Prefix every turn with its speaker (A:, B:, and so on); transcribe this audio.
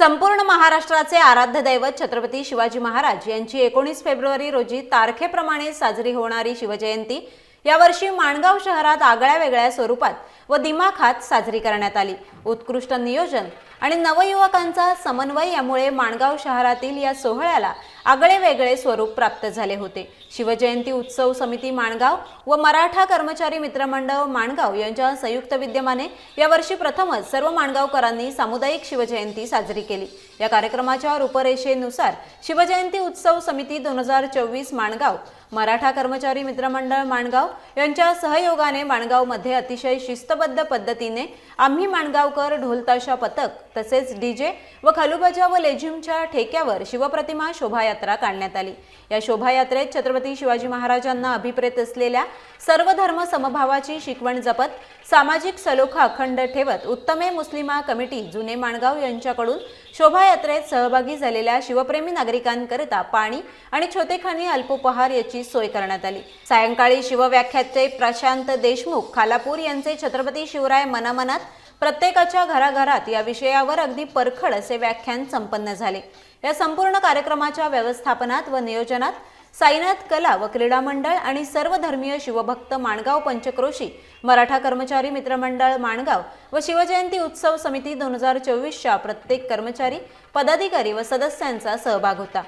A: संपूर्ण महाराष्ट्राचे आराध्य दैवत छत्रपती शिवाजी महाराज यांची एकोणीस फेब्रुवारी रोजी तारखेप्रमाणे साजरी होणारी शिवजयंती यावर्षी माणगाव शहरात आगळ्या वेगळ्या स्वरूपात व दिमाखात साजरी करण्यात आली. उत्कृष्ट नियोजन आणि नवयुवकांचा समन्वय यामुळे माणगाव शहरातील या सोहळ्याला आगळे वेगळे स्वरूप प्राप्त झाले होते. शिवजयंती उत्सव समिती माणगाव व मराठा कर्मचारी मित्रमंडळ माणगाव यांच्या संयुक्त विद्यमाने यावर्षी प्रथमच सर्व माणगावकरांनी सामुदायिक शिवजयंती साजरी केली. या कार्यक्रमाच्या रूपरेषेनुसार शिवजयंती उत्सव समिती दोन हजार चोवीस माणगाव मराठा कर्मचारी मित्रमंडळ माणगाव यांच्या सहयोगाने माणगावमध्ये अतिशय शिस्तबद्ध पद्धतीने आम्ही माणगावकर ढोलताशा पथक तसेच डीजे व खलुबजा व लेझिमच्या ठेक्यावर शिवप्रतिमा शोभायात्रा काढण्यात आली. या शोभायात्रेत छत्रपती शिवाजी महाराजांना अभिप्रेत असलेल्या सर्व धर्म समभावाची शिकवण जपत सामाजिक सलोखा अखंड ठेवत उत्तमे मुस्लिमा कमिटी जुने माणगाव यांच्याकडून शोभायात्रेत सहभागी झालेल्या शिवप्रेमी नागरिकांकरिता पाणी आणि छोटेखानी अल्पोपहार याची सोय करण्यात आली. सायंकाळी शिवव्याख्याते प्रशांत देशमुख खालापूर यांचे छत्रपती शिवराय मनामनात प्रत्येकाच्या घराघरात या विषयावर अगदी परखड असे व्याख्यान संपन्न झाले. या संपूर्ण कार्यक्रमाच्या व्यवस्थापनात व नियोजनात साईनाथ कला व क्रीडा मंडळ आणि सर्व धर्मीय शिवभक्त माणगाव पंचक्रोशी मराठा कर्मचारी मित्रमंडळ माणगाव व शिवजयंती उत्सव समिती दोन हजार चोवीसच्या प्रत्येक कर्मचारी पदाधिकारी व सदस्यांचा सहभाग होता.